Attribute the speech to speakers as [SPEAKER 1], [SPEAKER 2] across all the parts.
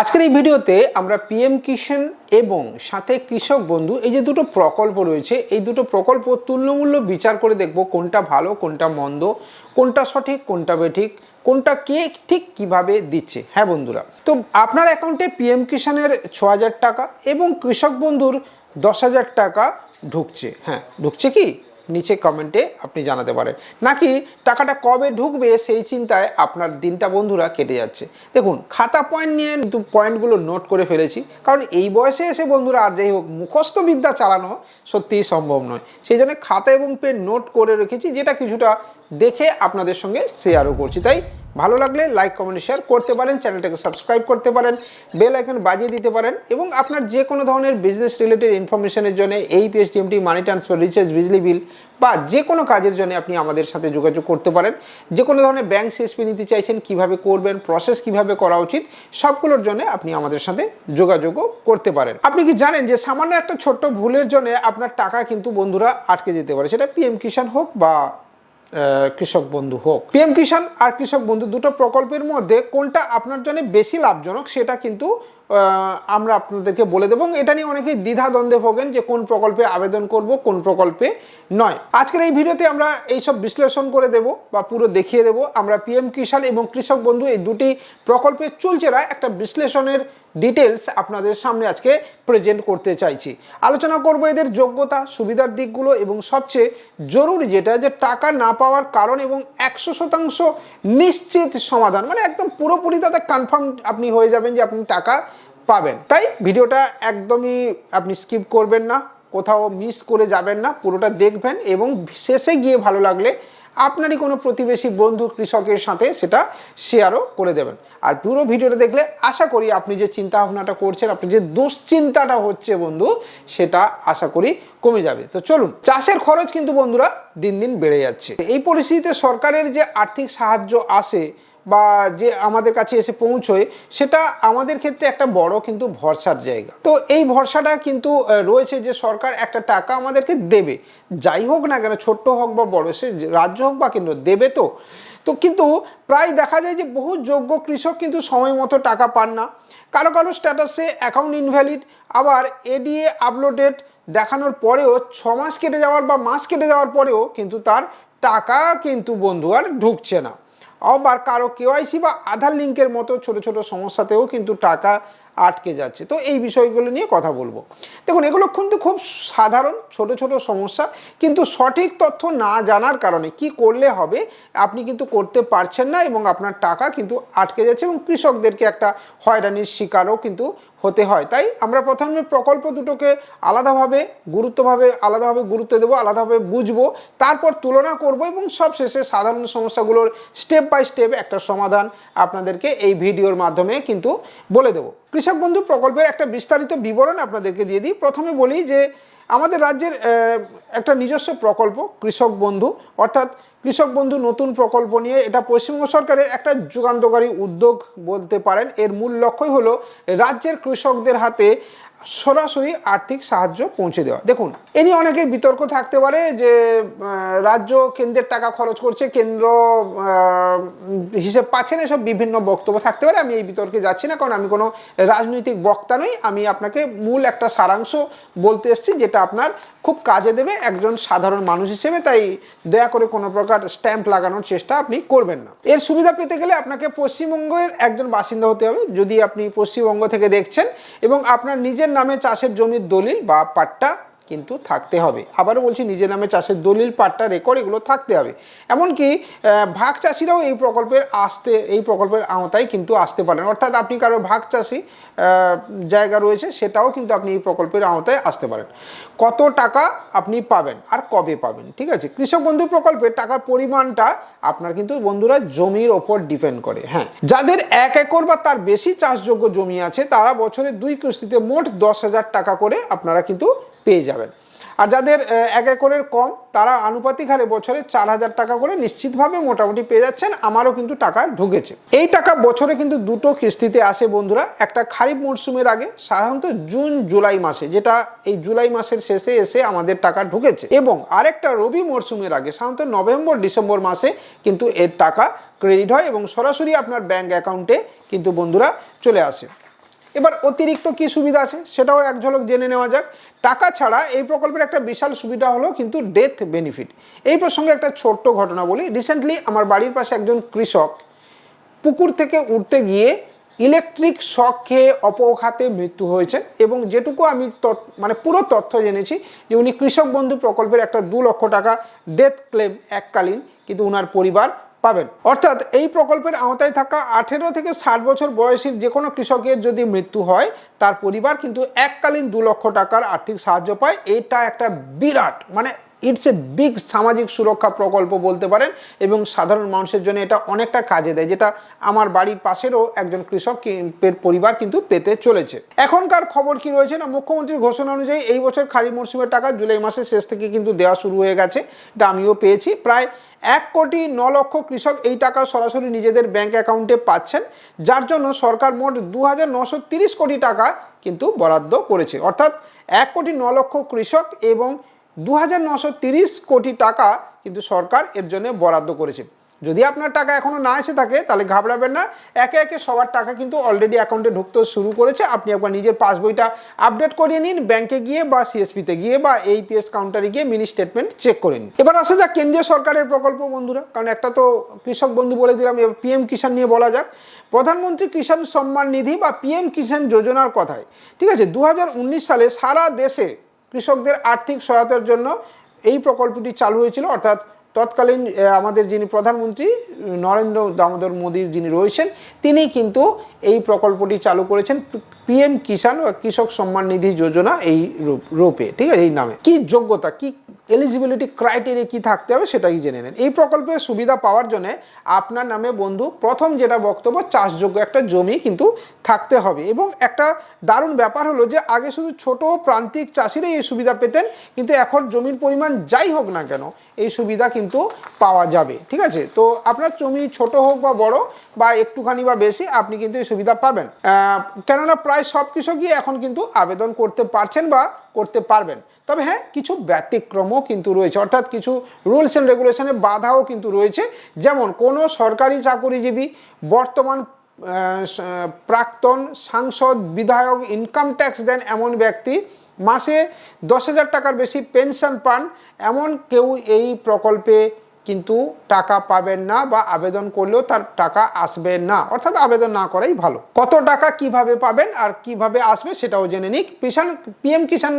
[SPEAKER 1] আজকের এই ভিডিওতে আমরা পিএম কিষাণ এবং সাথে কৃষক বন্ধু, এই যে দুটো প্রকল্প রয়েছে, এই দুটো প্রকল্প তুল্যমূল্য বিচার করে দেখব কোনটা ভালো, কোনটা মন্দ, কোনটা সঠিক, কোনটা বেঠিক, কোনটা কে ঠিক কীভাবে দিচ্ছে। হ্যাঁ বন্ধুরা, তো আপনার অ্যাকাউন্টে পিএম কিষাণের ছ হাজার টাকা এবং কৃষক বন্ধুর দশ হাজার টাকা ঢুকছে। হ্যাঁ ঢুকছে কি? নিচে কমেন্টে আপনি জানাতে পারেন। নাকি টাকাটা কবে ঢুকবে সেই চিন্তায় আপনার দিনটা বন্ধুরা কেটে যাচ্ছে। দেখুন, খাতা পয়েন্ট নিয়ে কিন্তু পয়েন্টগুলো নোট করে ফেলেছি। কারণ এই বয়সে এসে বন্ধুরা আর যাই হোক মুখস্থ বিদ্যা চালানো সত্যিই সম্ভব নয়। সেই জন্য খাতা এবং পেন নোট করে রেখেছি, যেটা কিছুটা দেখে আপনাদের সঙ্গে শেয়ারও করছি। তাই ভালো লাগলে লাইক কমেন্ট শেয়ার করতে পারেন চ্যানেলটাকে সাবস্ক্রাইব করতে পারেন বেল আইকন বাজিয়ে দিতে পারেন এবং আপনার যে কোনো ধরনের বিজনেস রিলেটেড ইনফরমেশনের জন্য এই পিএসটিএমটি মানি ট্রান্সফার রিচার্জ বিজলি বিল বা যে কোনো কাজের জন্য আপনি আমাদের সাথে যোগাযোগ করতে পারেন। যে কোনো ধরনের ব্যাংক সিএসপি নিতে চাইছেন, কীভাবে করবেন প্রসেস কীভাবে করা উচিত, সবগুলোর জন্য আপনি আমাদের সাথে যোগাযোগও করতে পারেন। আপনি কি জানেন যে সামান্য একটা ছোট্ট ভুলের জন্য আপনার টাকা কিন্তু বন্ধুরা আটকে যেতে পারে? সেটা পিএম কিষাণ হোক বা কৃষক বন্ধু হোক। পিএম কিষাণ আর কৃষক বন্ধু দুটো প্রকল্পের মধ্যে কোনটা আপনার জন্য বেশি লাভজনক সেটা কিন্তু আমরা আপনাদেরকে বলে দেবো। এটা নিয়ে অনেকেই দ্বিধা দ্বন্দ্বে ভোগেন যে কোন প্রকল্পে আবেদন করব, কোন প্রকল্পে নয়। আজকের এই ভিডিওতে আমরা এইসব বিশ্লেষণ করে দেব বা পুরো দেখিয়ে দেব। আমরা পিএম কিষাণ এবং কৃষক বন্ধু এই দুটি প্রকল্পের চুলচেরা একটা বিশ্লেষণের ডিটেলস আপনাদের সামনে আজকে প্রেজেন্ট করতে চাইছি। আলোচনা করব এদের যোগ্যতা, সুবিধার দিকগুলো এবং সবচেয়ে জরুরি যেটা যে টাকা না পাওয়ার কারণ এবং একশো শতাংশ নিশ্চিত সমাধান। মানে একদম পুরোপুরি তাতে কনফার্ম আপনি হয়ে যাবেন যে আপনি টাকা পাবেন। তাই ভিডিওটা একদমই আপনি স্কিপ করবেন না, কোথাও মিস করে যাবেন না, পুরোটা দেখবেন এবং শেষে গিয়ে ভালো লাগলে আপনারই কোনো প্রতিবেশী বন্ধু, কৃষকের সাথে সেটা শেয়ারও করে দেবেন। আর পুরো ভিডিওটা দেখলে আশা করি আপনি যে চিন্তা ভাবনাটা করছেন, আপনি যে দুশ্চিন্তাটা হচ্ছে বন্ধু, সেটা আশা করি কমে যাবে। তো চলুন, চাষের খরচ কিন্তু বন্ধুরা দিন দিন বেড়ে যাচ্ছে। এই পরিস্থিতিতে সরকারের যে আর্থিক সাহায্য আসে বা যে আমাদের কাছে এসে পৌঁছয়, সেটা আমাদের ক্ষেত্রে একটা বড় কিন্তু ভরসার জায়গা। তো এই ভরসাটা কিন্তু রয়েছে যে সরকার একটা টাকা আমাদেরকে দেবে। যাই হোক না কেন, ছোট্ট হোক বা বড়, সে রাজ্য হোক বা কেন্দ্র, দেবে তো। তো কিন্তু প্রায় দেখা যায় যে বহু যোগ্য কৃষক কিন্তু সময় মতো টাকা পান না। কারও কারও স্ট্যাটাসে অ্যাকাউন্ট ইনভ্যালিড, আবার এডিএ আপলোডেড দেখানোর পরেও ছ মাস কেটে যাওয়ার বা মাস কেটে যাওয়ার পরেও কিন্তু তার টাকা কিন্তু বন্ধু আর ঢুকছে না। আবার কারও কেওয়াইসি বা আধার লিঙ্কের মতো ছোট ছোট সমস্যাতেও কিন্তু টাকা আটকে যাচ্ছে। তো এই বিষয়গুলো নিয়ে কথা বলব। দেখুন, এগুলো কিন্তু খুব সাধারণ, ছোট ছোট সমস্যা। কিন্তু সঠিক তথ্য না জানার কারণে কি করলে হবে, আপনি কিন্তু করতে পারছেন না এবং আপনার টাকা কিন্তু আটকে যাচ্ছে এবং কৃষকদেরকে একটা হয়রানির শিকারও কিন্তু হতে হয়। তাই আমরা প্রথমে প্রকল্প দুটোকে আলাদাভাবে, গুরুত্বভাবে, আলাদাভাবে গুরুত্ব দেবো, আলাদাভাবে বুঝব, তারপর তুলনা করব এবং সবশেষে সাধারণ সমস্যাগুলোর স্টেপ বাই স্টেপ একটা সমাধান আপনাদেরকে এই ভিডিওর মাধ্যমে কিন্তু বলে দেবো। কৃষক বন্ধু প্রকল্পের একটা বিস্তারিত বিবরণ আপনাদেরকে দিয়ে দিই। প্রথমে বলি যে, আমাদের রাজ্যের একটা নিজস্ব প্রকল্প, কৃষক বন্ধু। অর্থাৎ কৃষক বন্ধু নতুন প্রকল্প নিয়ে এটা পশ্চিমবঙ্গ সরকারের একটা যুগান্তকারী উদ্যোগ বলতে পারেন। এর মূল লক্ষ্যই হলো রাজ্যের কৃষকদের হাতে সরাসরি আর্থিক সাহায্য পৌঁছে দেওয়া। দেখুন, এ নিয়ে অনেকের বিতর্ক থাকতে পারে যে রাজ্য কেন্দ্রের টাকা খরচ করছে, কেন্দ্র হিসেব পাচ্ছে না, এসব বিভিন্ন বক্তব্য থাকতে পারে। আমি এই বিতর্কে যাচ্ছি না, কারণ আমি কোনো রাজনৈতিক বক্তা নই। আমি আপনাকে মূল একটা সারাংশ বলতে এসেছি, যেটা আপনার খুব কাজে দেবে, একজন সাধারণ মানুষ হিসেবে, তাই দয়া করে কোনো প্রকার স্ট্যাম্প লাগানোর চেষ্টা আপনি করবেন না। এর সুবিধা পেতে গেলে আপনাকে পশ্চিমবঙ্গের একজন বাসিন্দা হতে হবে, যদি আপনি পশ্চিমবঙ্গ থেকে দেখছেন এবং আপনার নিজের নামে চাষের জমির দলিল বা পাট্টা কিন্তু থাকতে হবে। আবারও বলছি, নিজের নামে চাষের দলিল, পাট্টা রেকর্ড এগুলো থাকতে হবে। এমনকি ভাগ চাষিরাও এই প্রকল্পের আসতে, এই প্রকল্পের আওতায় কিন্তু আসতে পারেন। অর্থাৎ আপনি কারও ভাগ চাষি জায়গা রয়েছে, সেটাও কিন্তু আপনি এই প্রকল্পের আওতায় আসতে পারেন। কত টাকা আপনি পাবেন আর কবে পাবেন, ঠিক আছে? কৃষক বন্ধু প্রকল্পের টাকার পরিমাণটা আপনার কিন্তু বন্ধুরা জমির ওপর ডিপেন্ড করে হ্যাঁ। যাদের এক একর বা তার বেশি চাষযোগ্য জমি আছে, তারা বছরে দুই কিস্তিতে মোট দশ হাজার টাকা করে আপনারা কিন্তু পেয়ে যাবেন। আর যাদের এক একরের কম, তারা আনুপাতিক হারে বছরে চার হাজার টাকা করে নিশ্চিতভাবে মোটামুটি পেয়ে যাচ্ছেন। আমারও কিন্তু টাকা ঢুকেছে। এই টাকা বছরে কিন্তু দুটো কিস্তিতে আসে বন্ধুরা। একটা খারিফ মরশুমের আগে, সাধারণত জুন, জুলাই মাসে, যেটা এই জুলাই মাসের শেষে এসে আমাদের টাকা ঢুকেছে। এবং আরেকটা রবি মরশুমের আগে, সাধারণত নভেম্বর, ডিসেম্বর মাসে কিন্তু এর টাকা ক্রেডিট হয় এবং সরাসরি আপনার ব্যাংক অ্যাকাউন্টে কিন্তু বন্ধুরা চলে আসে। এবার অতিরিক্ত কি সুবিধা আছে? সেটাও এক ঝলক জেনে নেওয়া যাক। টাকা ছাড়া এই প্রকল্পের একটা বিশাল সুবিধা হলো কিন্তু ডেথ বেনিফিট এই প্রসঙ্গে একটা ছোট্ট ঘটনা বলি। রিসেন্টলি আমার বাড়ির পাশে একজন কৃষক পুকুর থেকে উঠতে গিয়ে ইলেকট্রিক শক খেয়ে অপঘাতে মৃত্যু হয়েছে এবং যেটুকু আমি মানে পুরো তথ্য জেনেছি যে উনি কৃষক বন্ধু প্রকল্পের একটা দু লক্ষ টাকা ডেথ ক্লেম এককালীন, কিন্তু উনার পরিবার পাবেন। অর্থাৎ এই প্রকল্পের আওতায় থাকা আঠেরো থেকে ষাট বছর বয়সী যে কোনো কৃষকের যদি মৃত্যু হয়, তার পরিবার কিন্তু এককালীন দু লক্ষ টাকার আর্থিক সাহায্য পায়। এটা একটা বিরাট মানে ইটস এ বিগ সামাজিক সুরক্ষা প্রকল্প বলতে পারেন এবং সাধারণ মানুষের জন্য এটা অনেকটা কাজে দেয়, যেটা আমার বাড়ির পাশেরও একজন কৃষক পরিবার কিন্তু পেতে চলেছে। এখনকার খবর কি রয়েছে না? মুখ্যমন্ত্রীর ঘোষণা অনুযায়ী এই বছর খারিফ মরশুমের টাকা জুলাই মাসের শেষ থেকে কিন্তু দেওয়া শুরু হয়ে গেছে, এটা আমিও পেয়েছি। প্রায় এক কোটি ন লক্ষ কৃষক এই টাকা সরাসরি নিজেদের ব্যাংক অ্যাকাউন্টে পাচ্ছেন, যার জন্য সরকার মোট দু কোটি টাকা কিন্তু বরাদ্দ করেছে। অর্থাৎ এক কোটি ন লক্ষ কৃষক এবং দু কোটি টাকা কিন্তু সরকার এর জন্য বরাদ্দ করেছে। যদি আপনার টাকা এখনও না এসে থাকে, তাহলে ঘাবড়াবেন না। একে একে সবার টাকা কিন্তু অলরেডি অ্যাকাউন্টে ঢুকতে শুরু করেছে। আপনি একবার নিজের পাসবইটা আপডেট করিয়ে নিন ব্যাংকে গিয়ে বা সিএসপিতে গিয়ে বা এই এইপিএস কাউন্টারে গিয়ে মিনি স্টেটমেন্ট চেক করে নিন। এবার আসা যাক কেন্দ্রীয় সরকারের প্রকল্প বন্ধুরা, কারণ একটা তো কৃষক বন্ধু বলে দিলাম, এবার পিএম কিষাণ নিয়ে বলা যাক। প্রধানমন্ত্রী কিষাণ সম্মান নিধি বা পিএম কিষাণ যোজনার কথায়, ঠিক আছে দু হাজার উনিশ সালে সারা দেশে কৃষকদের আর্থিক সহায়তার জন্য এই প্রকল্পটি চালু হয়েছিল। অর্থাৎ তৎকালীন আমাদের যিনি প্রধানমন্ত্রী, নরেন্দ্র দামোদর মোদী যিনি রয়েছেন, তিনি কিন্তু এই প্রকল্পটি চালু করেছেন পিএম কিষাণ বা কৃষক সম্মান নিধি যোজনা এই রূপ- ঠিক আছে, এই নামে। কি যোগ্যতা, কি এলিজিবিলিটি ক্রাইটেরিয়া কি থাকতে হবে সেটাই জেনে নেন। এই প্রকল্পের সুবিধা পাওয়ার জন্য আপনার নামে বন্ধু প্রথম যেটা বক্তব্য, চাষযোগ্য একটা জমি কিন্তু থাকতে হবে। এবং একটা দারুণ ব্যাপার হলো যে আগে শুধু ছোট প্রান্তিক চাষিরাই এই সুবিধা পেতেন, কিন্তু এখন জমির পরিমাণ যাই হোক না কেন এই সুবিধা কিন্তু পাওয়া যাবে, ঠিক আছে? তো আপনার জমি ছোট হোক বা বড় বা একটুখানি বা বেশি আপনি কিন্তু এই সুবিধা পাবেন। কেননা প্রায় সব কৃষকই এখন কিন্তু আবেদন করতে পারছেন বা করতে পারবেন। তবে হ্যাঁ কিছু ব্যতিক্রমও কিন্তু রয়েছে। অর্থাৎ কিছু রুলস অ্যান্ড রেগুলেশনে বাধাও কিন্তু রয়েছে। যেমন কোনো সরকারি চাকুরিজীবী, বর্তমান প্রাক্তন সাংসদ, বিধায়ক ইনকাম ট্যাক্স দেন এমন ব্যক্তি, মাসে দশ হাজার টাকার বেশি পেনশন পান, এমন কেউ এই প্রকল্পে কিন্তু টাকা পাবেন না বা আবেদন করলেও তার টাকা আসবে না। অর্থাৎ আবেদন না করাই ভালো। কত টাকা কীভাবে পাবেন আর কীভাবে আসবে সেটাও জেনে নিক। কিষাণ পিএম কিষাণ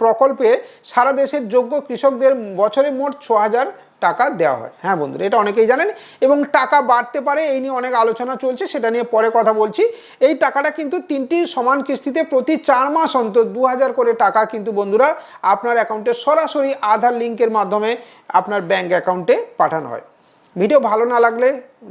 [SPEAKER 1] প্রকল্পে সারা দেশের যোগ্য কৃষকদের বছরে মোট ছ হাজার টাকা দেওয়া হয়। হ্যাঁ বন্ধুরা, এটা অনেকেই জানেন এবং টাকা বাড়তে পারে, এই নিয়ে অনেক আলোচনা চলছে, সেটা নিয়ে পরে কথা বলছি। এই টাকাটা কিন্তু তিনটি সমান কিস্তিতে প্রতি চার মাস অন্তর দু হাজার করে টাকা কিন্তু বন্ধুরা আপনার অ্যাকাউন্টে সরাসরি আধার লিঙ্কের মাধ্যমে আপনার ব্যাঙ্ক অ্যাকাউন্টে পাঠানো হয়। ভিডিও ভালো না লাগলে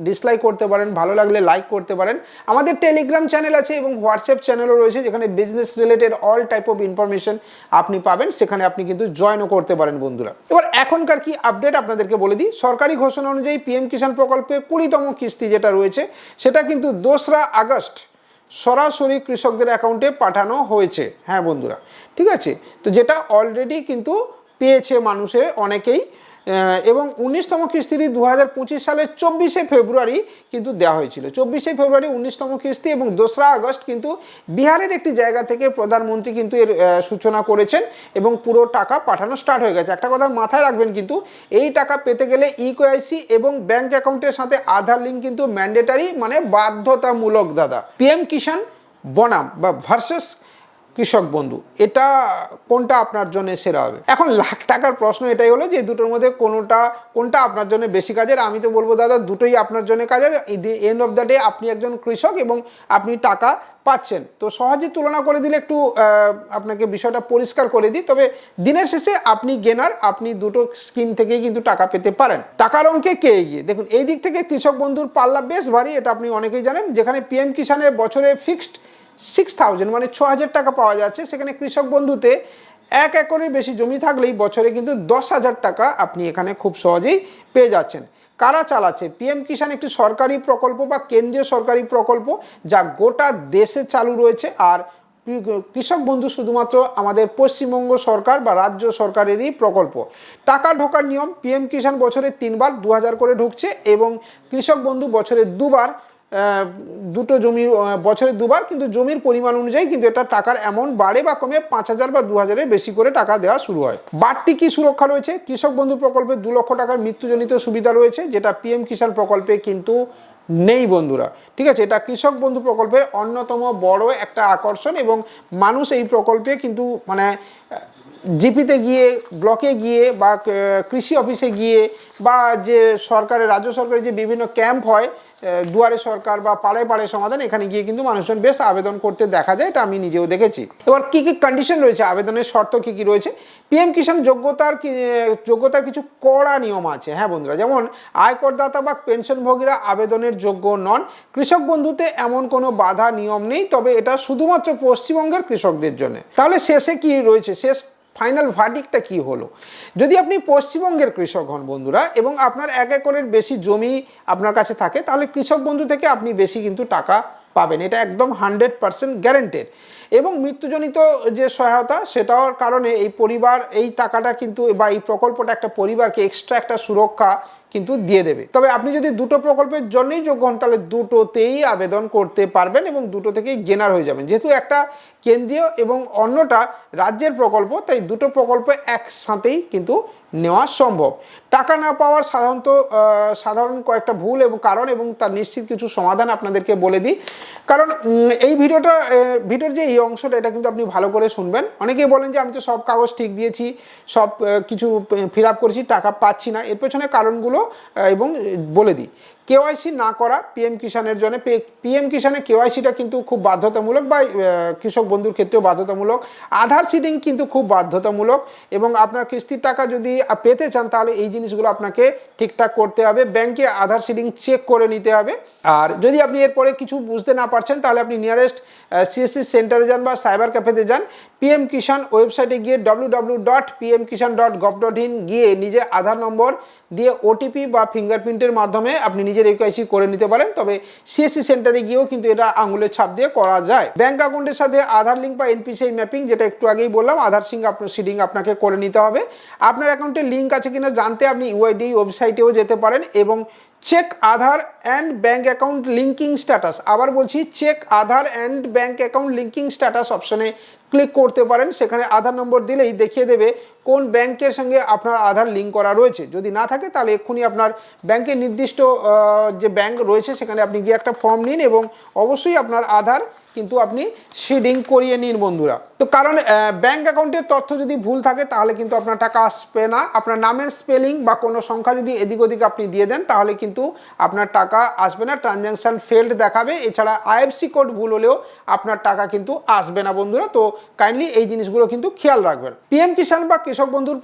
[SPEAKER 1] ডিসলাইক করতে পারেন, ভালো লাগলে লাইক করতে পারেন। আমাদের টেলিগ্রাম চ্যানেল আছে এবং হোয়াটসঅ্যাপ চ্যানেলও রয়েছে, যেখানে business related all type of information আপনি পাবেন। সেখানে আপনি কিন্তু জয়েনও করতে পারেন বন্ধুরা। এবার এখনকার কি আপডেট আপনাদেরকে বলে দিই? সরকারি ঘোষণা অনুযায়ী পিএম কিষাণ প্রকল্পে কুড়িতম কিস্তি যেটা রয়েছে, সেটা কিন্তু দোসরা আগস্ট সরাসরি কৃষকদের অ্যাকাউন্টে পাঠানো হয়েছে। হ্যাঁ বন্ধুরা, ঠিক আছে? তো যেটা অলরেডি কিন্তু পেয়েছে মানুষে অনেকেই। এবং উনিশতম কিস্তিটি দু হাজার পঁচিশ সালের চব্বিশে ফেব্রুয়ারি কিন্তু দেওয়া হয়েছিল। চব্বিশে ফেব্রুয়ারি উনিশতম কিস্তি এবং দোসরা আগস্ট কিন্তু বিহারের একটি জায়গা থেকে প্রধানমন্ত্রী কিন্তু এর সূচনা করেছেন এবং পুরো টাকা পাঠানো স্টার্ট হয়ে গেছে। একটা কথা মাথায় রাখবেন কিন্তু, এই টাকা পেতে গেলে ইকোআইসি এবং ব্যাংক অ্যাকাউন্টের সাথে আধার লিঙ্ক কিন্তু ম্যান্ডেটারি মানে বাধ্যতামূলক দাদা। পিএম কিষাণ বনাম বা ভার্সেস কৃষক বন্ধু, এটা কোনটা আপনার জন্য সেরা হবে? এখন লাখ টাকার প্রশ্ন এটাই হলো যে দুটোর মধ্যে কোনোটা, কোনটা আপনার জন্য বেশি কাজের? আমি তো বলব, দাদা, দুটোই আপনার জন্য কাজের। এন্ড অফ দ্য ডে আপনি একজন কৃষক এবং আপনি টাকা পাচ্ছেন। তো সহজে তুলনা করে দিলে একটু আপনাকে বিষয়টা পরিষ্কার করে দিই। তবে দিনের শেষে আপনি গেনার, আপনি দুটো স্কিম থেকেই কিন্তু টাকা পেতে পারেন। টাকার অঙ্কে কে এগিয়ে? দেখুন, এই দিক থেকে কৃষক বন্ধুর পাল্লা বেশ ভারী, এটা আপনি অনেকেই জানেন। যেখানে পিএম কিষানের বছরে ফিক্সড সিক্স থাউজেন্ড মানে ছ হাজার টাকা পাওয়া যাচ্ছে। সেখানে কৃষক বন্ধুতে এক একরের বেশি জমি থাকলেই বছরে কিন্তু দশ হাজার টাকা আপনি এখানে খুব সহজেই পেয়ে যাচ্ছেন। কারা চালাচ্ছে? পিএম কিষাণ একটি সরকারি প্রকল্প বা কেন্দ্রীয় সরকারি প্রকল্প যা গোটা দেশে চালু রয়েছে আর কৃষক বন্ধু শুধুমাত্র আমাদের পশ্চিমবঙ্গ সরকার বা রাজ্য সরকারেরই প্রকল্প। টাকা ঢোকার নিয়ম পিএম কিষাণ বছরে তিনবার দু হাজার করে ঢুকছে এবং কৃষক বন্ধু বছরে দুবার দুটো জমি বছরে দুবার কিন্তু জমির পরিমাণ অনুযায়ী কিন্তু এটা টাকার অ্যামাউন্ট বাড়ে বা কমে পাঁচ হাজার বা দু হাজারের বেশি করে টাকা দেওয়া শুরু হয়। বাড়তি কি সুরক্ষা রয়েছে? কৃষক বন্ধু প্রকল্পে দু লক্ষ টাকার মৃত্যুজনিত সুবিধা রয়েছে, যেটা পিএম কিষাণ প্রকল্পে কিন্তু নেই বন্ধুরা। ঠিক আছে, এটা কৃষক বন্ধু প্রকল্পের অন্যতম বড় একটা আকর্ষণ এবং মানুষ এই প্রকল্পে কিন্তু মানে জিপিতে গিয়ে, ব্লকে গিয়ে বা কৃষি অফিসে গিয়ে বা যে সরকারের, রাজ্য সরকারের যে বিভিন্ন ক্যাম্প হয় দুয়ারে সরকার বা পাড়ায় পাড়ায় সমাধান, এখানে গিয়ে কিন্তু মানুষজন বেশ আবেদন করতে দেখা যায়, এটা আমি নিজেও দেখেছি। এবার কি কি কন্ডিশন রয়েছে? আবেদনের শর্ত কি কি রয়েছে? পিএম কিষাণ যোগ্যতার যোগ্যতার কিছু কড়া নিয়ম আছে। হ্যাঁ বন্ধুরা, যেমন আয়করদাতা বা পেনশনভোগীরা আবেদনের যোগ্য নন। কৃষক বন্ধুতে এমন কোনো বাধা নিয়ম নেই, তবে এটা শুধুমাত্র পশ্চিমবঙ্গের কৃষকদের জন্য। তাহলে শেষে কি রয়েছে? শেষ ফাইনাল ভার্ডিকটা কি হলো? যদি আপনি পশ্চিমবঙ্গের কৃষক হন বন্ধুরা এবং আপনার এক একরের বেশি জমি আপনার কাছে থাকে, তাহলে কৃষক বন্ধু থেকে আপনি বেশি কিন্তু টাকা পাবেন। এটা একদম হান্ড্রেড পারসেন্ট গ্যারেন্টেড এবং মৃত্যুজনিত যে সহায়তা সেটার কারণে এই পরিবার, এই টাকাটা কিন্তু বা এই প্রকল্পটা একটা পরিবারকে এক্সট্রা একটা সুরক্ষা কিন্তু দিয়ে দেবে। তবে আপনি যদি দুটো প্রকল্পের জন্যই যোগ্য হন, তাহলে দুটোতেই আবেদন করতে পারবেন এবং দুটো থেকেই গেনার হয়ে যাবেন। যেহেতু একটা কেন্দ্রীয় এবং অন্যটা রাজ্যের প্রকল্প, তাই দুটো প্রকল্প একসাথেই কিন্তু নেওয়া সম্ভব। টাকা না পাওয়ার সাধারণত সাধারণ কয়েকটা ভুল এবং কারণ এবং তার নিশ্চিত কিছু সমাধান আপনাদেরকে বলে দিই। কারণ এই ভিডিওটা ভিডিওর যে এই অংশটা, এটা কিন্তু আপনি ভালো করে শুনবেন। অনেকেই বলেন যে, আমি তো সব কাগজ ঠিক দিয়েছি, সব কিছু ফিল আপ করেছি, টাকা পাচ্ছি না। এর পেছনে কারণগুলো এবং বলে দিই। কেওয়াইসি না করা পিএম কিষানের জন্য পিএম কিষানে কেওয়াইসিটা কিন্তু খুব বাধ্যতামূলক বা কৃষক বন্ধুর ক্ষেত্রেও বাধ্যতামূলক। আধার সিডিং কিন্তু খুব বাধ্যতামূলক এবং আপনার কিস্তির টাকা যদি পেতে চান, তাহলে এই জিনিসগুলো আপনাকে ঠিকঠাক করতে হবে। ব্যাংকে আধার সিডিং চেক করে নিতে হবে। আর যদি আপনি এরপরে কিছু বুঝতে না পারছেন, তাহলে আপনি নিয়ারেস্ট সিএসসি সেন্টারে যান বা সাইবার ক্যাফেতে যান পিএম কিষাণ ওয়েবসাইটে গিয়ে W W dot PM Kisan dot gov dot in গিয়ে নিজে আধার নম্বর দিয়ে ওটিপি বা ফিঙ্গারপ্রিন্টের মাধ্যমে আপনি নিজের ইউকেআইসি করে নিতে পারেন, তবে সিএসসি সেন্টারে গিয়েও কিন্তু এটা আঙুলের ছাপ দিয়ে করা যায়। ব্যাংক অ্যাকাউন্টের সাথে আধার লিঙ্ক বা এনপিসিআই ম্যাপিং, যেটা একটু আগেই বললাম, আধার সিং আপনার সিডিং আপনাকে করে নিতে হবে। আপনার অ্যাকাউন্টে লিঙ্ক আছে কিনা জানতে আপনি ইউআইডি ওয়েবসাইটেও যেতে পারেন এবং check Aadhaar and bank account linking status. আবার বলছি, check Aadhaar and bank account linking status অপশনে ক্লিক করতে পারেন। সেখানে আধার নম্বর দিলেই দেখিয়ে দেবে কোন ব্যাংকের সঙ্গে আপনার আধার লিঙ্ক করা রয়েছে? যদি না থাকে, তাহলে এক্ষুনি আপনার ব্যাংকের নির্দিষ্ট যে ব্যাংক রয়েছে, সেখানে আপনি গিয়ে একটা ফর্ম নিন এবং অবশ্যই আপনার আধার কিন্তু আপনি সিডিং করিয়ে নিন বন্ধুরা। তো কারণ ব্যাংক অ্যাকাউন্টের তথ্য যদি ভুল থাকে, তাহলে কিন্তু আপনার টাকা আসবে না। আপনার নামের স্পেলিং বা কোনো সংখ্যা যদি এদিক ওদিক আপনি দিয়ে দেন, তাহলে কিন্তু আপনার টাকা আসবে না। ট্রানজ্যাকশান ফেল্ড দেখাবে। এছাড়া আইএফসি কোড ভুল হলেও আপনার টাকা কিন্তু আসবে না বন্ধুরা। তো কাইন্ডলি এই জিনিসগুলো কিন্তু খেয়াল রাখবেন। পিএম কিষাণ বা কৃষক বন্ধুর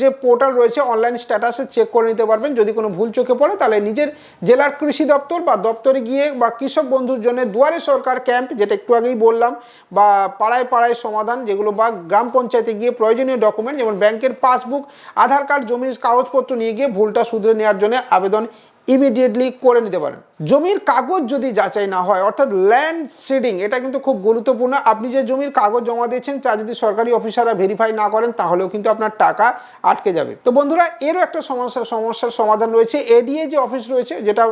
[SPEAKER 1] যে পোর্টাল রয়েছে অনলাইন স্ট্যাটাসে চেক করে নিতে পারবেন। যদি কোনো ভুল চোখে পড়ে, তাহলে নিজের জেলার কৃষি দপ্তর বা দপ্তরে গিয়ে বা কৃষক বন্ধুর জন্য দুয়ারে সরকার ক্যাম্প, যেটা একটু আগেই বললাম, বা পাড়ায় পাড়ায় সমাধান, যেগুলো বা গ্রাম পঞ্চায়েতে গিয়ে প্রয়োজনীয় ডকুমেন্ট যেমন ব্যাংকের পাসবুক আধার কার্ড জমির কাগজপত্র নিয়ে গিয়ে ভুলটা শুধরে নেওয়ার জন্য আবেদন ইমিডিয়েটলি করে নিতে পারেন। জমির কাগজ যদি যাচাই না হয়, অর্থাৎ ল্যান্ড সিডিং এটা কিন্তু খুব গুরুত্বপূর্ণ। আপনি যে জমির কাগজ জমা দিয়েছেন, তা যদি সরকারি অফিসাররা ভেরিফাই না করেন, তাহলেও কিন্তু আপনার টাকা আটকে যাবে। তো বন্ধুরা, এরও একটা সমস্যা, সমস্যার সমাধান রয়েছে। এডিএ যে অফিস রয়েছে, যেটা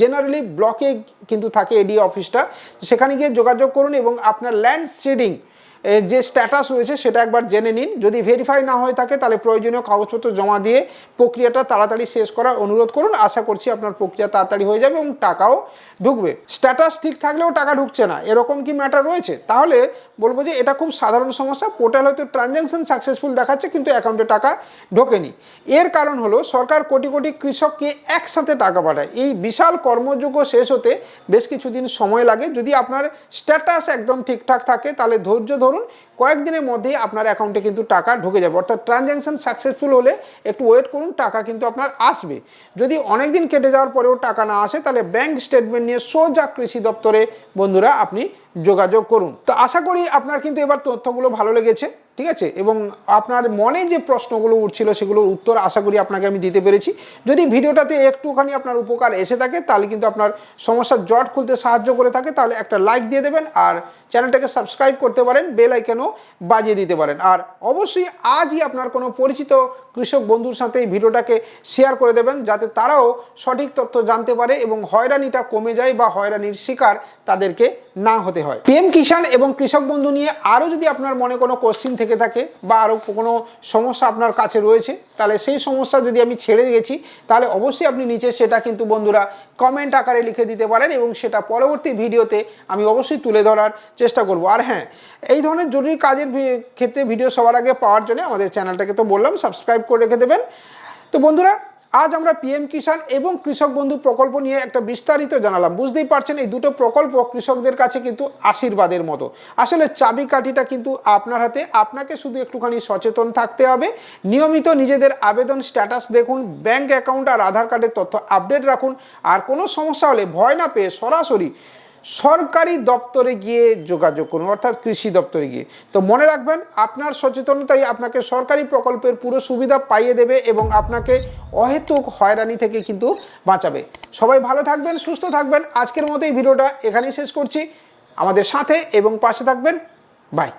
[SPEAKER 1] জেনারেলি ব্লকে কিন্তু থাকে এডিএ অফিসটা সেখানে গিয়ে যোগাযোগ করুন এবং আপনার ল্যান্ড সিডিং যে স্ট্যাটাস রয়েছে সেটা একবার জেনে নিন। যদি ভেরিফাই না হয়ে থাকে, তাহলে প্রয়োজনীয় কাগজপত্র জমা দিয়ে প্রক্রিয়াটা তাড়াতাড়ি শেষ করার অনুরোধ করুন। আশা করছি আপনার প্রক্রিয়া তাড়াতাড়ি হয়ে যাবে এবং টাকাও ঢুকবে। স্ট্যাটাস ঠিক থাকলেও টাকা ঢুকছে না। এরকম কি ম্যাটার রয়েছে? তাহলে বলব যে এটা খুব সাধারণ সমস্যা। পোর্টাল হয়তো ট্রানজ্যাকশন সাকসেসফুল দেখাচ্ছে, কিন্তু অ্যাকাউন্টে টাকা ঢোকেনি। এর কারণ হলো, সরকার কোটি কোটি কৃষককে একসাথে টাকা পাঠায়। এই বিশাল কর্মযোগ্য শেষ হতে বেশ কিছুদিন সময় লাগে। যদি আপনার স্ট্যাটাস একদম ঠিকঠাক থাকে, তাহলে ধৈর্য ধরুন। কয়েকদিনের মধ্যেই আপনার অ্যাকাউন্টে কিন্তু টাকা ঢুকে যাবে। অর্থাৎ ট্রানজ্যাকশন সাকসেসফুল হলে একটু ওয়েট করুন, টাকা কিন্তু আপনার আসবে। যদি অনেক দিন কেটে যাওয়ার পরেও টাকা না আসে, তাহলে ব্যাংক স্টেটমেন্ট নিয়ে সোজা কৃষি দপ্তরে। বন্ধুরা আপনি যোগাযোগ করুন। তো আশা করি আপনার কিন্তু এবার তথ্যগুলো ভালো লেগেছে, ঠিক আছে? এবং আপনার মনে যে প্রশ্নগুলো উঠছিল সেগুলোর উত্তর আশা করি আপনাকে আমি দিতে পেরেছি। যদি ভিডিওটাতে একটুখানি আপনার উপকার এসে থাকে, তাহলে কিন্তু আপনার সমস্যার জট খুলতে সাহায্য করে থাকে, তাহলে একটা লাইক দিয়ে দেবেন আর চ্যানেলটাকে সাবস্ক্রাইব করতে পারেন, বেল আইকনও বাজিয়ে দিতে পারেন। আর অবশ্যই আজই আপনার কোনো পরিচিত কৃষক বন্ধুর সাথে এই ভিডিওটাকে শেয়ার করে দেবেন, যাতে তারাও সঠিক তথ্য জানতে পারে এবং হয়রানিটা কমে যায় বা হয়রানির শিকার তাদেরকে না হতে হয়। পিএম কিষাণ এবং কৃষক বন্ধু নিয়ে আরও যদি আপনার মনে কোনো কোশ্চিন থেকে থাকে বা আরও কোনো সমস্যা আপনার কাছে রয়েছে, তাহলে সেই সমস্যা যদি আমি ছেড়ে গেছি তাহলে অবশ্যই আপনি নিচে সেটা কিন্তু বন্ধুরা কমেন্ট আকারে লিখে দিতে পারেন এবং সেটা পরবর্তী ভিডিওতে আমি অবশ্যই তুলে ধরার চেষ্টা করব। আর হ্যাঁ এই ধরনের জরুরি কাজের ক্ষেত্রে ভিডিও সবার আগে পাওয়ার জন্য আমাদের চ্যানেলটাকে তো বললাম সাবস্ক্রাইব করে রেখে দেবেন। তো বন্ধুরা আজ আমরা পিএম কিষাণ এবং কৃষক বন্ধু প্রকল্প নিয়ে একটা বিস্তারিত জানালাম। বুঝতেই পারছেন, এই দুটো প্রকল্প কৃষকদের কাছে কিন্তু আশীর্বাদের মতো। আসলে চাবিকাঠিটা কিন্তু আপনার হাতে, আপনাকে শুধু একটুখানি সচেতন থাকতে হবে। নিয়মিত নিজেদের আবেদন স্ট্যাটাস দেখুন, ব্যাংক অ্যাকাউন্ট আর আধার কার্ডের তথ্য আপডেট রাখুন। আর কোনো সমস্যা হলে ভয় না পেয়ে সরাসরি সরকারি দপ্তরে গিয়ে যোগাযোগ করুন, অর্থাৎ কৃষি দপ্তরে গিয়ে। তো মনে রাখবেন, আপনার সচেতনতাই আপনাকে সরকারি প্রকল্পের পুরো সুবিধা পাইয়ে দেবে এবং আপনাকে অহেতুক হয়রানি থেকে কিন্তু বাঁচাবে। সবাই ভালো থাকবেন, সুস্থ থাকবেন। আজকের মতো এই ভিডিওটা এখানেই শেষ করছি। আমাদের সাথে এবং পাশে থাকবেন। বাই।